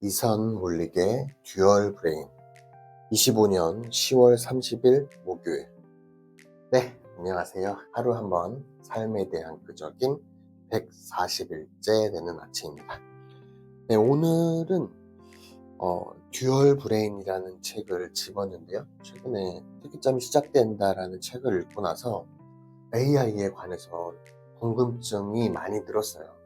이선 몰릭의 듀얼 브레인. 25년 10월 30일 목요일. 네 안녕하세요. 하루 한번 삶에 대한 끄적임 140일째 되는 아침입니다. 네 오늘은 어, 듀얼 브레인이라는 책을 집었는데요. 최근에 특기점이 시작된다라는 책을 읽고 나서 AI에 관해서 궁금증이 많이 그래서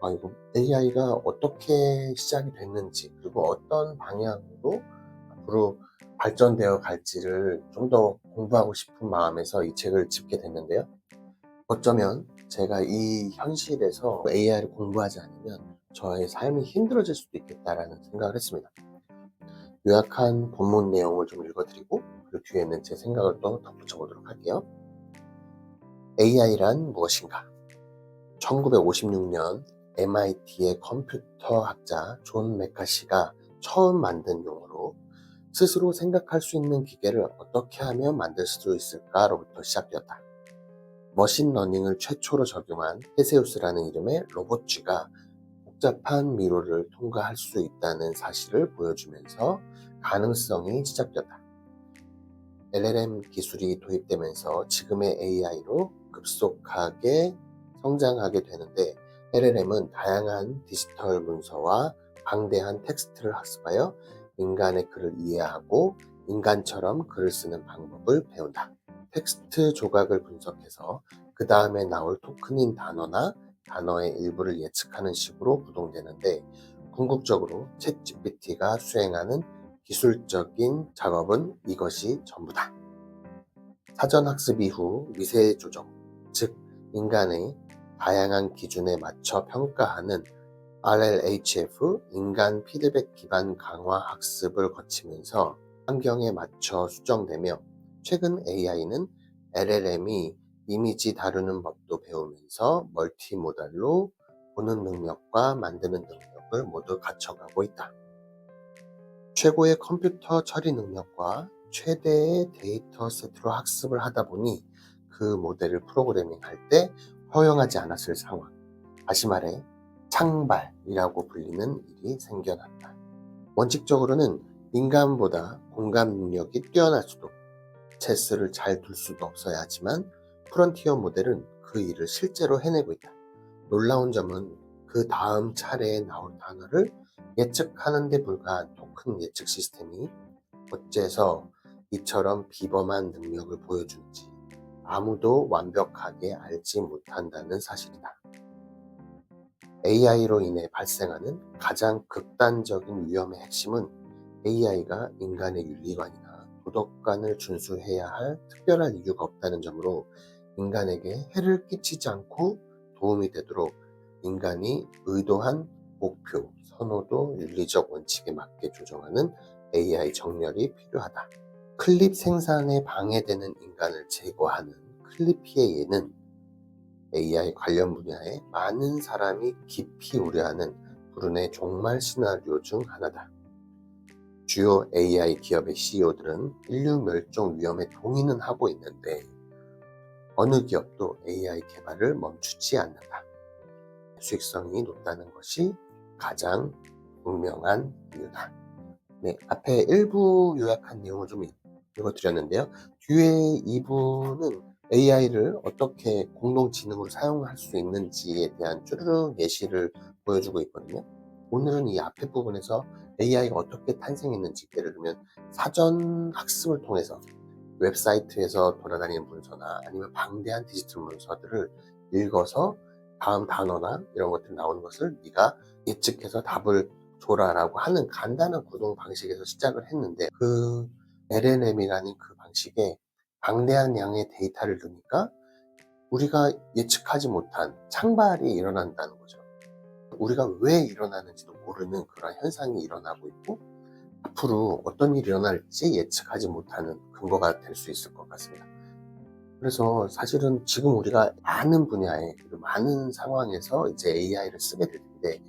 아, 이거 AI가 어떻게 시작이 됐는지, 그리고 어떤 방향으로 앞으로 발전되어 갈지를 좀 더 공부하고 싶은 마음에서 이 책을 집게 됐는데요. 어쩌면 제가 이 현실에서 AI를 공부하지 않으면 저의 삶이 힘들어질 수도 있겠다라는 생각을 했습니다. 요약한 본문 내용을 좀 읽어드리고, 그 뒤에는 제 생각을 또 덧붙여 보도록 할게요. AI란 무엇인가? 1956년 MIT의 컴퓨터 학자 존 메카시가 처음 만든 용어로 스스로 생각할 수 있는 기계를 어떻게 하면 만들 수 있을까로부터 시작되었다. 머신러닝을 최초로 적용한 테세우스라는 이름의 로봇 쥐가 복잡한 미로를 통과할 수 있다는 사실을 보여주면서 가능성이 시작되었다. LLM 기술이 도입되면서 지금의 AI로 급속하게 성장하게 되는데 LLM은 다양한 디지털 문서와 방대한 텍스트를 학습하여 인간의 글을 이해하고 인간처럼 글을 쓰는 방법을 배운다. 텍스트 조각을 분석해서 그 다음에 나올 토큰인 단어나 단어의 일부를 예측하는 식으로 구동되는데 궁극적으로 챗 GPT가 수행하는 기술적인 작업은 이것이 전부다. 사전 학습 이후 미세 조정, 즉 인간의 다양한 기준에 맞춰 평가하는 RLHF 인간 피드백 기반 강화 학습을 거치면서 환경에 맞춰 수정되며 최근 AI는 LLM이 이미지 다루는 법도 배우면서 멀티모달로 보는 능력과 만드는 능력을 모두 갖춰가고 있다. 최고의 컴퓨터 처리 능력과 최대의 데이터 세트로 학습을 하다 보니 그 모델을 프로그래밍 할 때 허용하지 않았을 상황. 다시 말해, 창발이라고 불리는 일이 생겨났다. 원칙적으로는 인간보다 공감 능력이 뛰어날 수도, 체스를 잘 둘 수도 없어야 하지만 프론티어 모델은 그 일을 실제로 해내고 있다. 놀라운 점은 그 다음 차례에 나올 단어를 예측하는 데 불과한 토큰 예측 시스템이 어째서 이처럼 비범한 능력을 보여주는지 아무도 완벽하게 알지 못한다는 사실이다. AI로 인해 발생하는 가장 극단적인 위험의 핵심은 AI가 인간의 윤리관이나 도덕관을 준수해야 할 특별한 이유가 없다는 점으로 인간에게 해를 끼치지 않고 도움이 되도록 인간이 의도한 목표, 선호도, 윤리적 원칙에 맞게 조정하는 AI 정렬이 필요하다. 클립 생산에 방해되는 인간을 제거하는 클리피의 예는 AI 관련 분야에 많은 사람이 깊이 우려하는 불운의 종말 시나리오 중 하나다. 주요 AI 기업의 CEO들은 인류 멸종 위험에 동의는 하고 있는데 어느 기업도 AI 개발을 멈추지 않는다. 수익성이 높다는 것이 가장 분명한 이유다. 네, 앞에 일부 요약한 내용을 좀 읽어드렸는데요. 뒤에 2부는 AI를 어떻게 공동지능으로 사용할 수 있는지에 대한 쭈르륵 예시를 보여주고 있거든요. 오늘은 이 앞에 부분에서 AI가 어떻게 탄생했는지 예를 들면 사전 학습을 통해서 웹사이트에서 돌아다니는 문서나 아니면 방대한 디지털 문서들을 읽어서 다음 단어나 이런 것들이 나오는 것을 네가 예측해서 답을 줘라라고 하는 간단한 구동 방식에서 시작을 했는데 그 LLM이라는 그 방식에 방대한 양의 데이터를 넣으니까 우리가 예측하지 못한 창발이 일어난다는 거죠. 우리가 왜 일어나는지도 모르는 그런 현상이 일어나고 있고 앞으로 어떤 일이 일어날지 예측하지 못하는 근거가 될 수 있을 것 같습니다. 그래서 사실은 지금 우리가 많은 분야에 많은 상황에서 이제 AI를 쓰게 될 텐데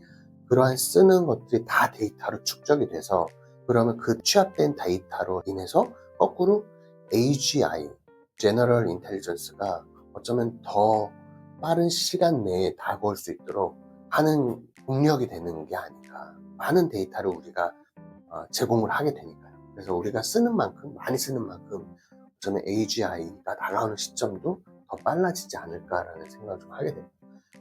그러한 쓰는 것들이 다 데이터로 축적이 돼서 그러면 그 취합된 데이터로 인해서 거꾸로 AGI, General Intelligence가 어쩌면 더 빠른 시간 내에 다가올 수 있도록 하는 동력이 되는 게 아닌가. 많은 데이터를 우리가 어, 제공을 하게 되니까요. 그래서 우리가 쓰는 만큼, 많이 쓰는 만큼 저는 AGI가 다가오는 시점도 더 빨라지지 않을까라는 생각을 좀 하게 됩니다.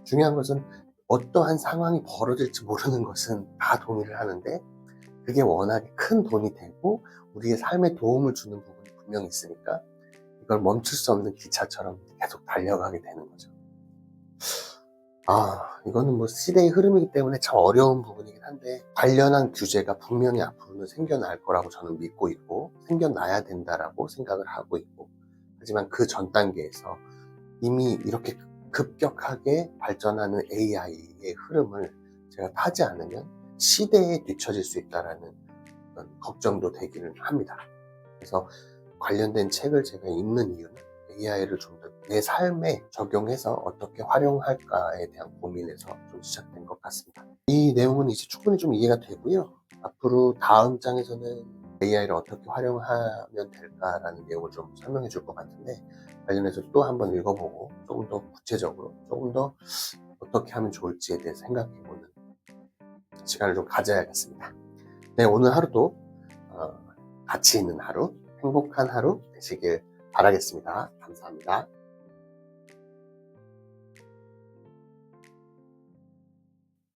중요한 것은 어떠한 상황이 벌어질지 모르는 것은 다 동의를 하는데 그게 워낙에 큰 돈이 되고 우리의 삶에 도움을 주는 부분이 분명히 있으니까 이걸 멈출 수 없는 기차처럼 계속 달려가게 되는 거죠. 아, 이거는 뭐 시대의 흐름이기 때문에 참 어려운 부분이긴 한데 관련한 규제가 분명히 앞으로는 생겨날 거라고 저는 믿고 있고 생겨나야 된다라고 생각을 하고 있고 하지만 그 전 단계에서 이미 이렇게 급격하게 발전하는 AI의 흐름을 제가 타지 않으면 시대에 뒤처질 수 있다라는 걱정도 되기는 합니다. 그래서 관련된 책을 제가 읽는 이유는 AI를 좀 더 내 삶에 적용해서 어떻게 활용할까에 대한 고민에서 좀 시작된 것 같습니다. 이 내용은 이제 충분히 좀 이해가 되고요. 앞으로 다음 장에서는 AI를 어떻게 활용하면 될까라는 내용을 좀 설명해 줄 것 같은데 관련해서 또 한번 읽어보고 조금 더 구체적으로 조금 더 어떻게 하면 좋을지에 대해 생각해 보는 시간을 좀 가져야겠습니다. 네, 오늘 하루도 어, 가치 있는 하루, 행복한 하루 되시길 바라겠습니다. 감사합니다.